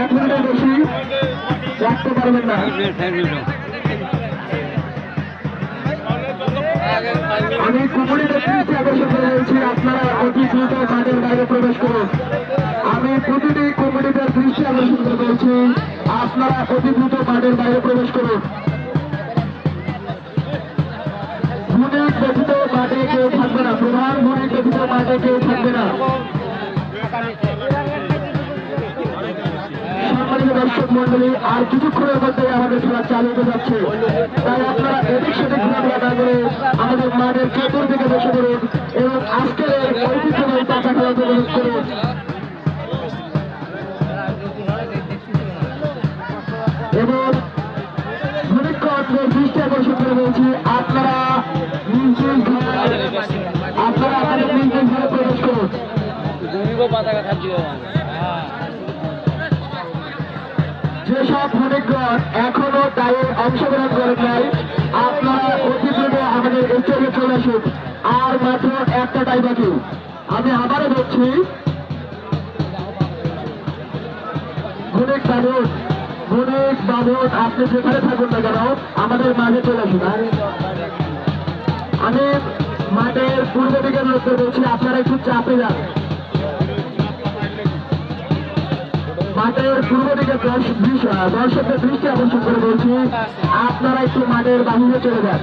এক মিনিটের বেশি রাখতে পারবেন না। আমি দৃষ্টি আকর্ষণ করে বলছি, আপনারা অতি দ্রুত মাঠের বাইরে প্রবেশ করুন। আমি প্রতিটি কমিটিদের দৃষ্টি আকর্ষণ করে বলছি, আপনারা অতি দ্রুত মাঠের বাইরে প্রবেশ করুন। ভূমিক ব্যতীত মাঠে কেউ থাকবে না। প্রধান ভূমিক ব্যতীত মাঠে কেউ থাকবে না। মন্ডলী আর কিছুক্ষণের মধ্যে আমাদের খেলা চালু হতে যাচ্ছে। তাই আপনারা এদিক সেদিক ঘোরাফেরা না করে আমাদের মাঠের চতুর্দিকে বসে পড়ুন এবং আজকের ঐতিহ্যবাহী পাতা খেলা উপভোগ করুন। এবং আপনারা আপনারা আপনাদের নিজ নিজ ঘরে প্রবেশ করুন। যেসব ভূমিকগণ এখনও তাই অংশগ্রহণ করেন নাই, আপনারা অতি দ্রুত আমাদের স্টেজে চলে আসুন। আর মাত্র একটা টাই বাকি। আমি আবারও বলছি ভূমিক বাবুন ভূমিক বাবুন আপনি যেখানে থাকুন না কেন, আমাদের মাঝে চলে আসুন। আমি মাঠের পূর্ব লোকদের বলছি, আপনারা একটু চাপে যান। মাঠের পূর্ব দিকে দর্শকদের দৃষ্টি আকর্ষণ করে বলছি, আপনারা একটু মাঠের বাহিরে চলে যান।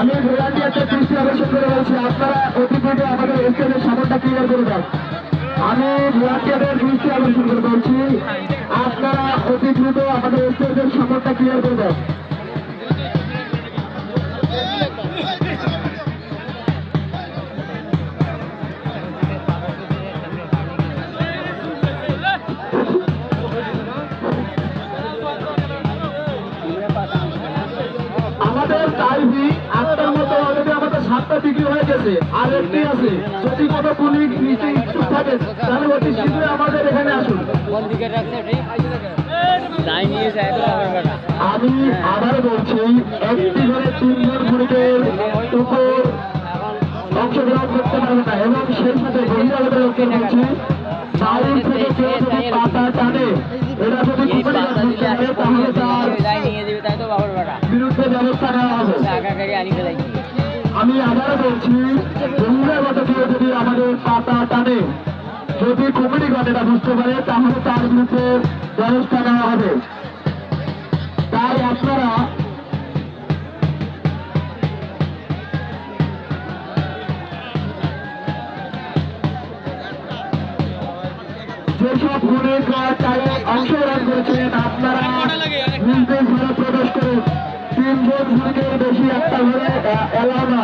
আমি ভোলান্টিয়ারদের দৃষ্টি আকর্ষণ করে বলছি, আপনারা অতি আমাদের স্টেজের সামনটা ক্লিয়ার করে দেন। আমি ভোলান্টিয়ারদের দৃষ্টি আকর্ষণ করে বলছি, আপনারা অতি দ্রুত আমাদের স্টেজের সামনটা ক্লিয়ার করে দেন। সাতটা বিক্রি হয়ে গেছে আর একটি আছে। যদি কোনো পুলিশ নিচে ইচ্ছুক থাকে তাহলে অতি শীঘ্রই আমাদের এখানে আসুন। আমি আবার বলছি একটি ঘরে তিনজন পুলিশের উপর অংশগ্রহণ করতে পারবে না এবং সেই সাথে লোককে বলছি বাইরে থেকে কেউ যদি পাতা টানে এরা যদি তাহলে তার বিরুদ্ধে ব্যবস্থা নেওয়া হবে। আমি আবারও বলছি বহিরাগত কেউ যদি আমাদের পাতা টানে, যদি কমিটিগণ এটা বুঝতে পারে, তাহলে তার বিরুদ্ধে ব্যবস্থা নেওয়া হবে। তাই আপনারা যেসব ভূমিকা তারা অংশগ্রহণ করেছেন আপনারা ঘরে প্রবেশ করুন। তিন বোন বেশি একটা হলে এলাও না